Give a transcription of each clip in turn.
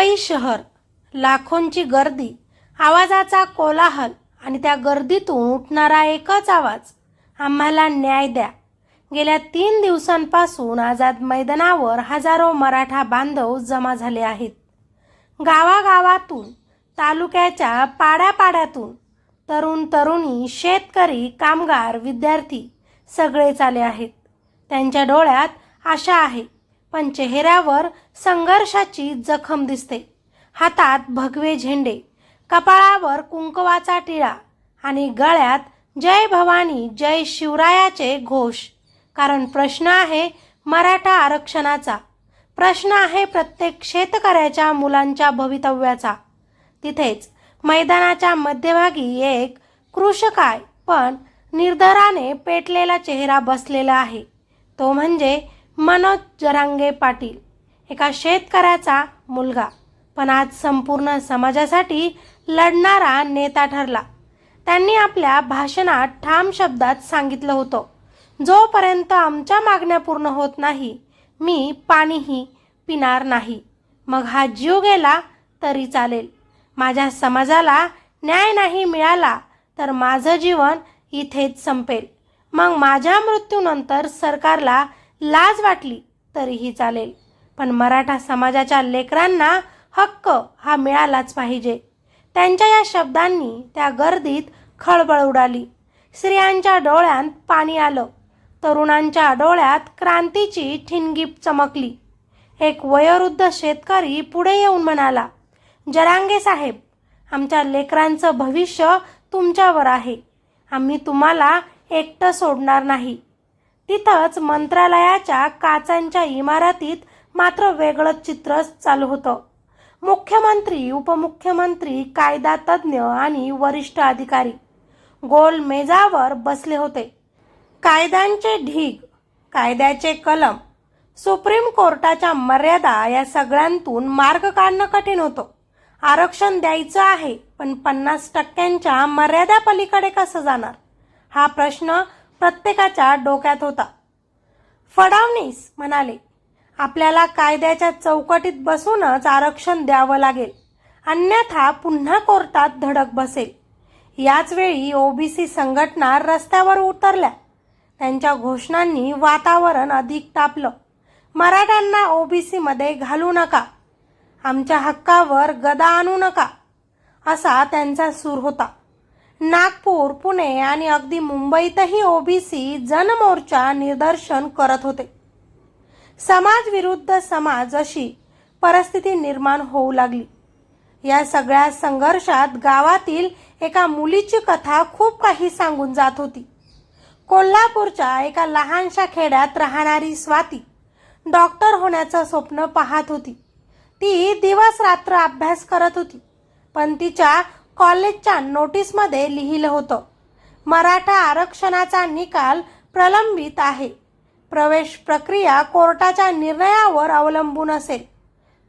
मुंबई शहर लाखोंची गर्दी आवाजाचा कोलाहल आणि त्या गर्दीतून उठणारा एकच आवाज आम्हाला न्याय द्या. गेल्या तीन दिवसांपासून आझाद मैदानावर हजारो मराठा बांधव जमा झाले आहेत. गावागावातून तालुक्याच्या पाड्यापाड्यातून तरुण तरुणी शेतकरी कामगार विद्यार्थी सगळेच आले आहेत. त्यांच्या डोळ्यात आशा आहे पण चेहऱ्यावर संघर्षाची जखम दिसते. हातात भगवे झेंडे कपाळावर कुंकवाचा टिळा आणि गळ्यात जय भवानी जय शिवरायाचे घोष. कारण प्रश्न आहे मराठा आरक्षणाचा. प्रश्न आहे प्रत्येक शेतकऱ्याच्या मुलांच्या भवितव्याचा. तिथेच मैदानाच्या मध्यभागी एक कृषकाय पण निर्धाराने पेटलेला चेहरा बसलेला आहे. तो म्हणजे मनोज जरांगे पाटील एका शेतकऱ्याचा मुलगा. पण आज संपूर्ण समाजासाठी लढणारा नेता ठरला. त्यांनी आपल्या भाषणात ठाम शब्दात सांगितलं होतं जोपर्यंत आमच्या मागण्या पूर्ण होत नाही मी पाणीही पिणार नाही. मग हा जीव गेला तरी चालेल. माझ्या समाजाला न्याय नाही मिळाला तर माझं जीवन इथेच संपेल. मग माझ्या मृत्यूनंतर सरकारला लाज वाटली तरीही चालेल. पण मराठा समाजाच्या लेकरांना हक्क हा मिळालाच पाहिजे. त्यांच्या या शब्दांनी त्या गर्दीत खळबळ उडाली. स्त्रियांच्या डोळ्यात पाणी आलं. तरुणांच्या डोळ्यात क्रांतीची ठिणगी चमकली. एक वयोवृद्ध शेतकरी पुढे येऊन म्हणाला जरांगे साहेब आमच्या लेकरांचं भविष्य तुमच्यावर आहे. आम्ही तुम्हाला एकटं सोडणार नाही. तिथंच मंत्रालयाच्या काचांच्या इमारतीत मात्र वेगळंच चित्र चालू होतं. मुख्यमंत्री उपमुख्यमंत्री कायदा तज्ज्ञ आणि वरिष्ठ अधिकारी गोल मेजावर बसले होते. कायद्यांचे ढीग कायद्याचे कलम सुप्रीम कोर्टाच्या मर्यादा या सगळ्यांतून मार्ग काढणं कठीण होतं. आरक्षण द्यायचं आहे पण पन्नास टक्क्यांच्या मर्यादा पलीकडे कसं जाणार? हा प्रश्न प्रत्येकाच्या डोक्यात होता. फडणवीस म्हणाले आपल्याला कायद्याच्या चौकटीत बसूनच आरक्षण द्यावं लागेल. अन्यथा पुन्हा कोर्टात धडक बसेल. याच वेळी ओबीसी संघटना रस्त्यावर उतरल्या. त्यांच्या घोषणांनी वातावरण अधिक तापलं. मराठ्यांना ओबीसीमध्ये घालू नका. आमच्या हक्कावर गदा आणू नका. असा त्यांचा सूर होता. नागपूर पुणे आणि अगदी मुंबईतही ओबीसी जनमोर्चा निदर्शन करत होते. समाज विरुद्ध समाज अशी परिस्थिती निर्माण होऊ लागली. या सगळ्या संघर्षात गावातील एका मुलीची कथा खूप काही सांगून जात होती. कोल्हापूरच्या एका लहानशा खेड्यात राहणारी स्वाती डॉक्टर होण्याचं स्वप्न पाहत होती. ती दिवस रात्र अभ्यास करत होती पण तिच्या कॉलेजच्या नोटीसमध्ये लिहिलं होतं. मराठा आरक्षणाचा निकाल प्रलंबित आहे. प्रवेश प्रक्रिया कोर्टाच्या निर्णयावर अवलंबून असेल.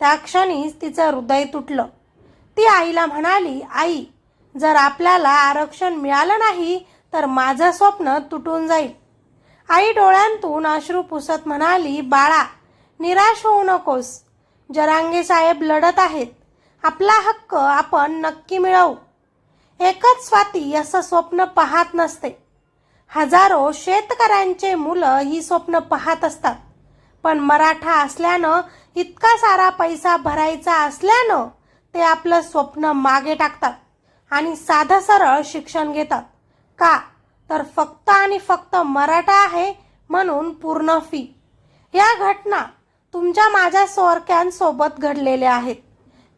त्या क्षणीच तिचं हृदय तुटलं. ती आईला म्हणाली आई जर आपल्याला आरक्षण मिळालं नाही तर माझं स्वप्न तुटून जाईल. आई डोळ्यांतून अश्रू पुसत म्हणाली बाळा निराश होऊ नकोस. जरांगे साहेब लढत आहेत. आपला हक्क आपण नक्की मिळवू. एकच स्वाती असं स्वप्न पाहत नसते. हजारो शेतकऱ्यांचे मुलं ही स्वप्न पाहत असतात. पण मराठा असल्यानं इतका सारा पैसा भरायचा असल्यानं ते आपलं स्वप्न मागे टाकतात आणि साधं सरळ शिक्षण घेतात. का? तर फक्त आणि फक्त मराठा आहे म्हणून पूर्ण फी या घटना तुमच्या माझ्या सोरक्यांसोबत घडलेल्या आहेत.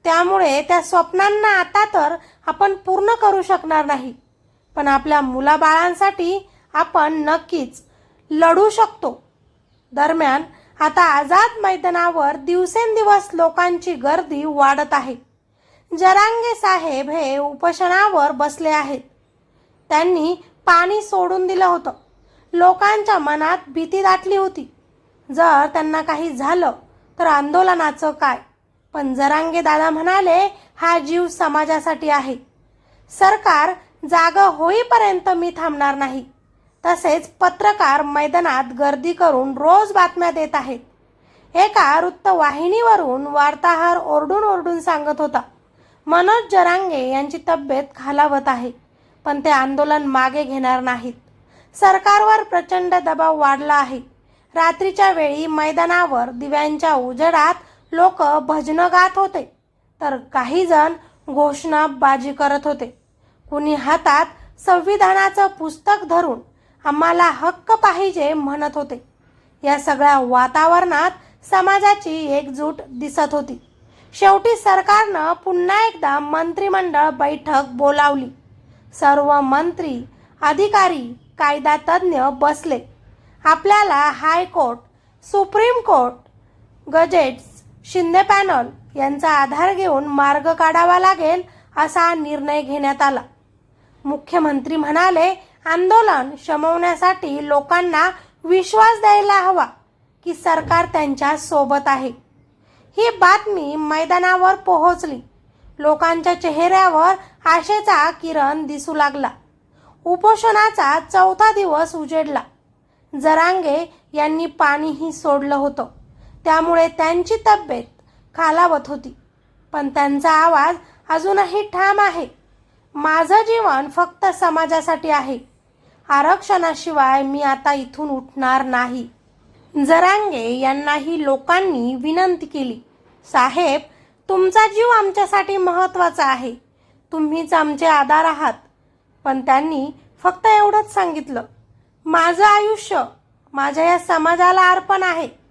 त्यामुळे त्या स्वप्नांना आता तर आपण पूर्ण करू शकणार नाही. पण आपल्या मुलाबाळांसाठी आपण नक्कीच लढू शकतो. दरम्यान आता आझाद मैदानावर दिवसेंदिवस लोकांची गर्दी वाढत आहे. जरांगे साहेब हे उपोषणावर बसले आहेत. त्यांनी पाणी सोडून दिलं होतं. लोकांच्या मनात भीती दाटली होती. जर त्यांना काही झालं तर आंदोलनाचं काय? पण जरांगे दादा म्हणाले हा जीव समाजासाठी आहे. सरकार जागा होईपर्यंत मी थांबणार नाही. तसेच पत्रकार मैदानात गर्दी करून रोज बातम्या देत आहेत. एका वृत्तवाहिनीवरून वार्ताहर ओरडून ओरडून सांगत होता मनोज जरांगे यांची तब्येत खालावत आहे पण ते आंदोलन मागे घेणार नाहीत. सरकारवर प्रचंड दबाव वाढला आहे. रात्रीच्या वेळी मैदानावर दिव्यांच्या उजेडात लोक भजनं गात होते तर काही जण घोषणाबाजी करत होते. कुणी हातात संविधानाचं पुस्तक धरून आम्हाला हक्क पाहिजे म्हणत होते. या सगळ्या वातावरणात समाजाची एकजूट दिसत होती. शेवटी सरकारनं पुन्हा एकदा मंत्रिमंडळ बैठक बोलावली. सर्व मंत्री अधिकारी कायदा तज्ज्ञ बसले. आपल्याला high court supreme court gazettes Shinde panel यांचा आधार घेऊन मार्ग काढावा लागेल असा निर्णय घेण्यात आला. मुख्यमंत्री म्हणाले आंदोलन शमवण्यासाठी लोकांना विश्वास द्यायला हवा की सरकार त्यांच्यासोबत आहे. ही बातमी मैदानावर पोहोचली. लोकांच्या चेहऱ्यावर आशेचा किरण दिसू लागला. उपोषणाचा चौथा दिवस उजेडला. जरांगे यांनी पाणीही सोडलं होतं. त्यामुळे त्यांची तब्येत खालावत होती. पण त्यांचा आवाज अजूनही ठाम आहे. माझं जीवन फक्त समाजासाठी आहे. आरक्षणाशिवाय मी आता इथून उठणार नाही. जरांगे यांनाही लोकांनी विनंती केली साहेब तुमचा जीव आमच्यासाठी महत्त्वाचा आहे. तुम्हीच आमचे आधार आहात. पण त्यांनी फक्त एवढंच सांगितलं माझं आयुष्य माझ्या या समाजाला अर्पण आहे.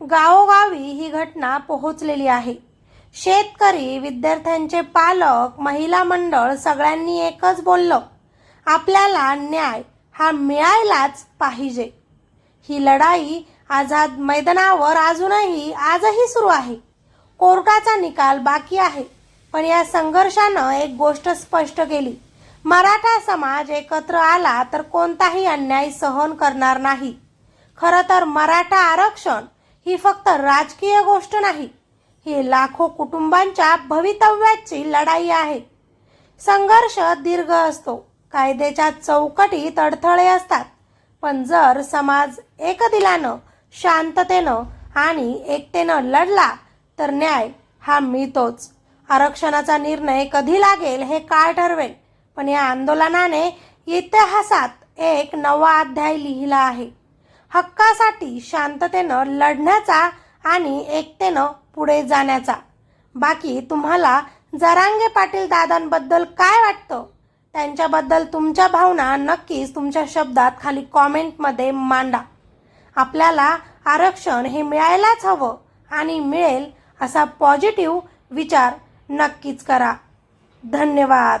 गावोगावी ही घटना पोहोचलेली आहे. शेतकरी विद्यार्थ्यांचे पालक महिला मंडळ सगळ्यांनी एकच बोललं आपल्याला न्याय हा मिळायलाच पाहिजे. ही लढाई आझाद मैदानावर अजूनही आजही सुरू आहे. कोर्टाचा निकाल बाकी आहे. पण या संघर्षानं एक गोष्ट स्पष्ट केली. मराठा समाज एकत्र आला तर कोणताही अन्याय सहन करणार नाही. खरं तर मराठा आरक्षण ही फक्त राजकीय गोष्ट नाही. ही लाखो कुटुंबांच्या भवितव्याची लढाई आहे. संघर्ष दीर्घ असतो. कायद्याच्या चौकटीत अडथळे असतात. पण जर समाज एकदिलानं शांततेनं आणि एकतेनं लढला तर न्याय हा मिळतोच. आरक्षणाचा निर्णय कधी लागेल हे काय ठरवेल पण या आंदोलनाने इतिहासात एक नवा अध्याय लिहिला आहे. हक्कासाठी शांततेनं लढण्याचा आणि एकतेनं पुढे जाण्याचा. बाकी तुम्हाला जरांगे पाटील दादांबद्दल काय वाटतं? त्यांच्याबद्दल तुमच्या भावना नक्कीच तुमच्या शब्दात खाली कॉमेंटमध्ये मांडा. आपल्याला आरक्षण हे मिळायलाच हवं आणि मिळेल असा पॉझिटिव्ह विचार नक्कीच करा. धन्यवाद.